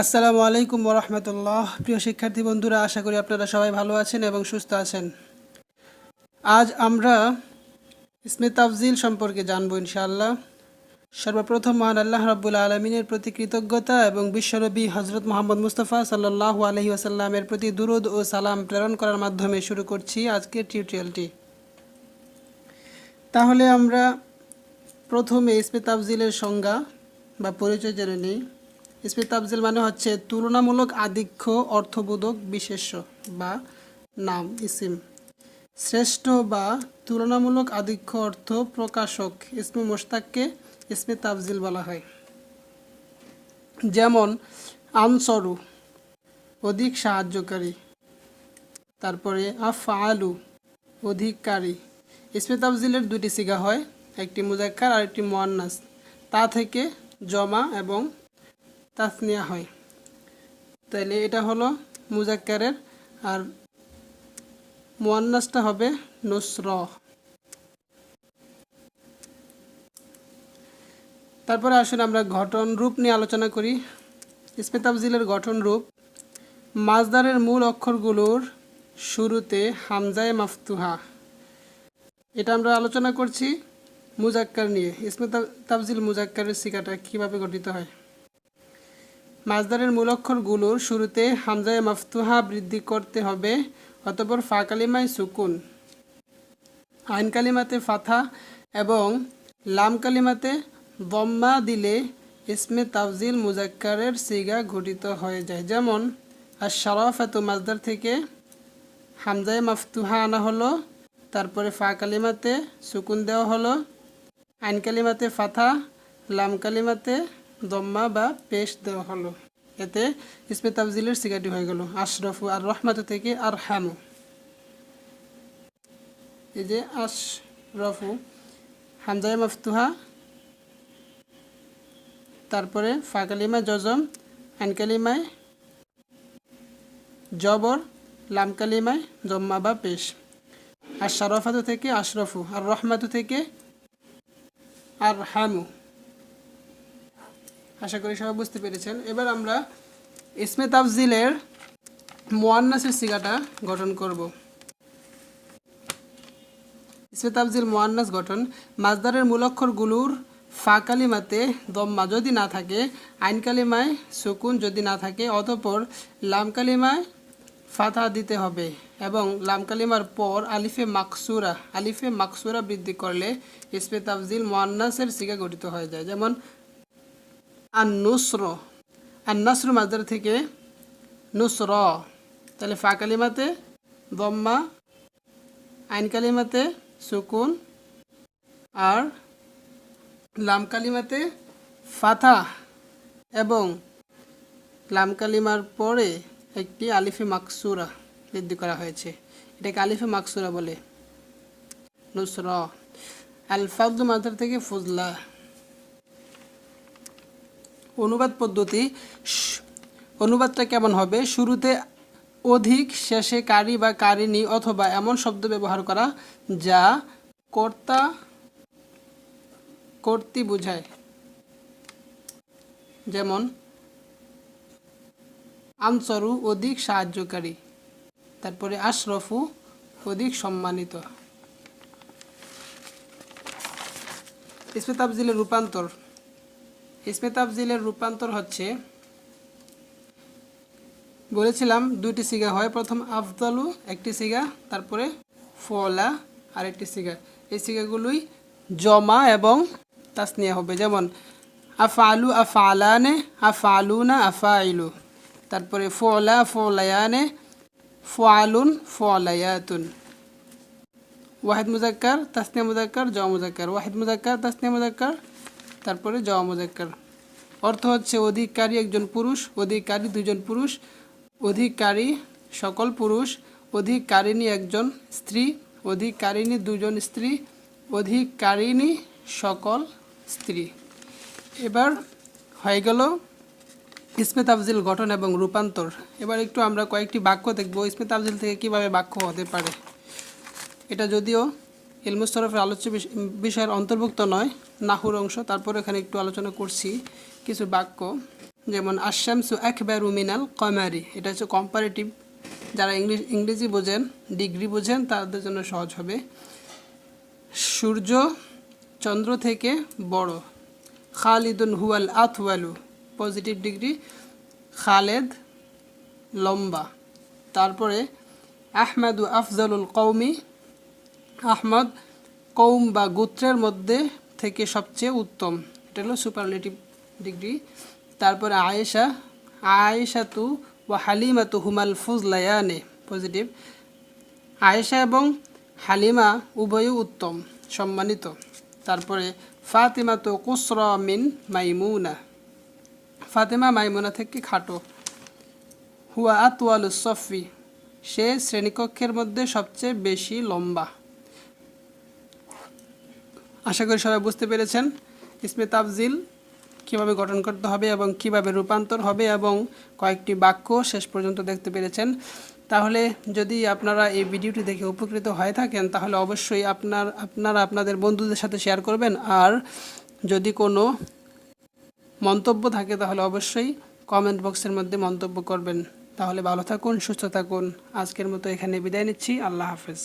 আসসালামু আলাইকুম রহমতুল্লাহ প্রিয় শিক্ষার্থী বন্ধুরা, আশা করি আপনারা সবাই ভালো আছেন এবং সুস্থ আছেন। আজ আমরা ইসমে তাফজিল সম্পর্কে জানব ইনশাআল্লাহ। সর্বপ্রথম মহান আল্লাহ রাব্বুল আলমিনের প্রতি কৃতজ্ঞতা এবং বিশ্বনবী হজরত মোহাম্মদ মুস্তফা সাল্লাহু আলহি আসাল্লামের প্রতি দুরুদ ও সালাম প্রেরণ করার মাধ্যমে শুরু করছি আজকের টিউটোরিয়ালটি তাহলে আমরা প্রথমে ইসমে তাফজিলের সংজ্ঞা বা পরিচয় জেনে নিই। ইসমে তাফজিল মানে হচ্ছে তুলনামূলক আধিক্য, অর্থবোধক বিশেষ্য বা নাম, ইসিম। শ্রেষ্ঠ বা তুলনামূলক আধিক্য, অর্থ প্রকাশক ইসমে মোস্তাককে ইসমে তাফজিল বলা হয়। যেমন, আনসরু, অধিক সাহায্যকারী। তারপরে আফ আফআলু, অধিককারী। ইসমে তাফজিলের দুটি সিগা হয়, একটি মুজাক্কার আর একটি মোয়ান্নাস। তা থেকে জমা এবং তাসনিয়া হয়। তাইলে এটা হলো মুজাক্কারের আর মোয়ান্নাসটা হবে নুসর। তারপরে আসুন আমরা গঠন রূপ নিয়ে আলোচনা করি। ইসমে তাফজিলের গঠন রূপ, মাজদারের মূল অক্ষরগুলোর শুরুতে হামজায় মাফতুহা। এটা আমরা আলোচনা করছি মুজাক্কার নিয়ে। ইসমে তাফজিল মুজাক্কারের শিকাটা কীভাবে গঠিত হয়? মাজদারের মূল অক্ষরগুলোর শুরুতে হামজায় মাফতুহা বৃদ্ধি করতে হবে, অতপর ফা কালিমায় সুকুন, আইন কালিমাতে ফাথা এবং লাম কালিমাতে বম্মা দিলে ইসমে তাফজিল মুজাক্কারের সিগা ঘটিত হয়ে যায়। যেমন আর শরফ এত মাজদার থেকে হামজায় মাফতুহা আনা হলো তারপরে ফা কালিমাতে সুকুন দেওয়া হলো, আইন কালিমাতে ফাথা, লাম কালিমাতে দম্মা বা পেশ দেওয়া হলো। এতে ইসমে তাফজিলের সিগাটি হয়ে গেল, আশরফু আর রহমাত থেকে আর হ্যামু এই যে আশরফু, হামজায় মাফতুহা, তারপরে ফা কালিমা জজম, আইন কালিমায় জবর, লাম কালিমায় জম্মা বা পেশ। আর শারফাতু থেকে আশরফু আর রহমাতু থেকে আর হামু আশা করি সবাই বুঝতে পেরেছেন। এবার আমরা ইসমে তাফজিলের মোয়ান্নাসের সিগাটা গঠন করব। ইসমে তাফজিল মোয়ান্নাস গঠন, মাজদারের মূলক্ষরগুলোর ফা কালিমাতে দম্মা যদি না থাকে, আইন কালিমায় সুকুন যদি না থাকে, অতপর লাম কালিমায় ফাথা দিতে হবে এবং লাম কালিমার পর আলিফে মাকসুরা আলিফে মাকসুরা বৃদ্ধি করলে ইসমে তাফজিল মোয়ান্নাসের সিগা গঠিত হয়ে যায়। যেমন আর নুসর আর নাসর মাজার থেকে নুসর, তাহলে ফা কালিমাতে দম্মা, আইন কালিমাতে সুকুন আর লাম কালিমাতে ফাথা এবং লাম কালিমার পরে একটি আলিফে মাকসুরা বৃদ্ধি করা হয়েছে। এটাকে আলিফে মাকসুরা বলে। নুসর। আলফাউদ্দ মাজার থেকে ফুজলা। অনুবাদ পদ্ধতি। অনুবাদটা কেমন হবে? শুরুতে অধিক, শেষে কারি বা কারিনী অথবা এমন শব্দ ব্যবহার করা যা কর্তা কর্তৃ বোঝায়। যেমন আনসরু অধিক সাহায্যকারী। তারপরে আশরফু অধিক সম্মানিত। ইসমে তাফজিলের রূপান্তর। ইসমে তাফজিলের রূপান্তর হচ্ছে, বলেছিলাম দুইটি সিগা হয়, প্রথম আফদালু একটি সিগা, তারপরে ফলা আর একটি সিগা। এই সিগাগুলোই জমা এবং তাসনিয়া হবে। যেমন আফালু না আফা আফাইলু তারপরে ফলা ফলায়ানে ফালুন ফলায়াতুন। ওয়াহিদ মুজাক্কার তাসনিয়া মুজাক্কার জ মুজাক্কার ওয়াহিদ মুজাক্কার তাসনিয়া মুজাক্কার তারপরে জ মুজাক্কার অর্থ হচ্ছে অধিকারী একজন পুরুষ, অধিকারী দুজন পুরুষ, অধিকারী সকল পুরুষ, অধিকারিণী একজন স্ত্রী, অধিকারিণী দুজন স্ত্রী, অধিকারিণী সকল স্ত্রী। এবার হয়ে গেল ইসমে তাফজিল গঠন এবং রূপান্তর। এবার একটু আমরা কয়েকটি বাক্য দেখব ইসমে তাফজিল থেকে কীভাবে বাক্য হতে পারে। এটা যদিও ইলমুস্তরফের আলোচ্য বিষ- বিষয়ের অন্তর্ভুক্ত নয়, নাহুর অংশ। তারপর এখানে একটু আলোচনা করছি কিছু বাক্য, যেমন আশামসু একবারু মিনাল কমারি। এটা হচ্ছে কম্পারেটিভ যারা ইংলিশ, ইংরেজি বোঝেন, ডিগ্রি বোঝেন, তাদের জন্য সহজ হবে। সূর্য চন্দ্র থেকে বড়। খালিদুন হুয়াল আথওয়ালু। পজিটিভ ডিগ্রি, খালেদ লম্বা। তারপরে, আহমেদু আফজালুল কৌমি আহমদ কৌম বা গোত্রের মধ্যে থেকে সবচেয়ে উত্তম। এটা হলো সুপারলেটিভ ডিগ্রি তারপরে আয়েশা আয়েশা তু ও হালিমা তু হুমাল ফুজলায়ানে পজিটিভ আয়েশা এবং হালিমা উভয়ই উত্তম, সম্মানিত। তারপরে ফাতিমা তো কুসরা মিন মাইমুনা। ফাতেমা মাইমুনা থেকে খাটো। হুয়া আতওয়াল সফি সে শ্রেণীকক্ষের মধ্যে সবচেয়ে বেশি লম্বা। আশা করি সবাই বুঝতে পেরেছেন ইসমে তাফজিল কীভাবে গঠন করতে হবে এবং কীভাবে রূপান্তর হবে এবং কয়েকটি বাক্য শেষ পর্যন্ত দেখতে পেরেছেন। তাহলে যদি আপনারা এই ভিডিওটি দেখে উপকৃত হয়ে থাকেন, তাহলে অবশ্যই আপনার, আপনারা আপনাদের বন্ধুদের সাথে শেয়ার করবেন। আর যদি কোনো মন্তব্য থাকে তাহলে অবশ্যই কমেন্ট বক্সের মধ্যে মন্তব্য করবেন। তাহলে ভালো থাকুন, সুস্থ থাকুন। আজকের মতো এখানে বিদায় নিচ্ছি। আল্লাহ হাফেজ।